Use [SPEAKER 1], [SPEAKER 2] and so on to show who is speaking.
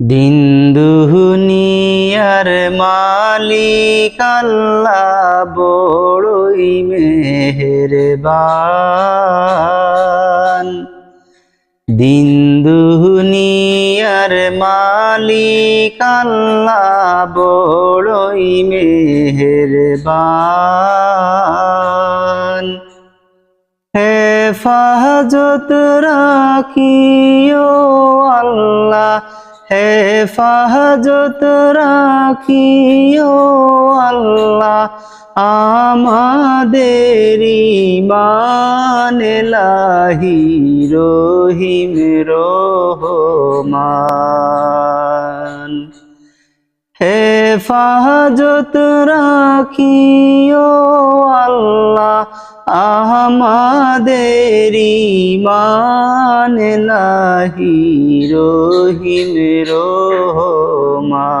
[SPEAKER 1] দিন দুহুনিয়ার মালিক আল্লাহ বড়ই মেহেরবান। দিন দুহুনিয়ার মালিক আল্লাহ বড়ই মেহেরবান। হেফাজত রাখিও আল্লাহ হেফাজত রাখিও আল্লাহ আমাদের ইমান লাহি রহিম রহমান। হেফাজত রাখিও আল্লাহ আমাদের ইমান নাহি রহিম রোহমা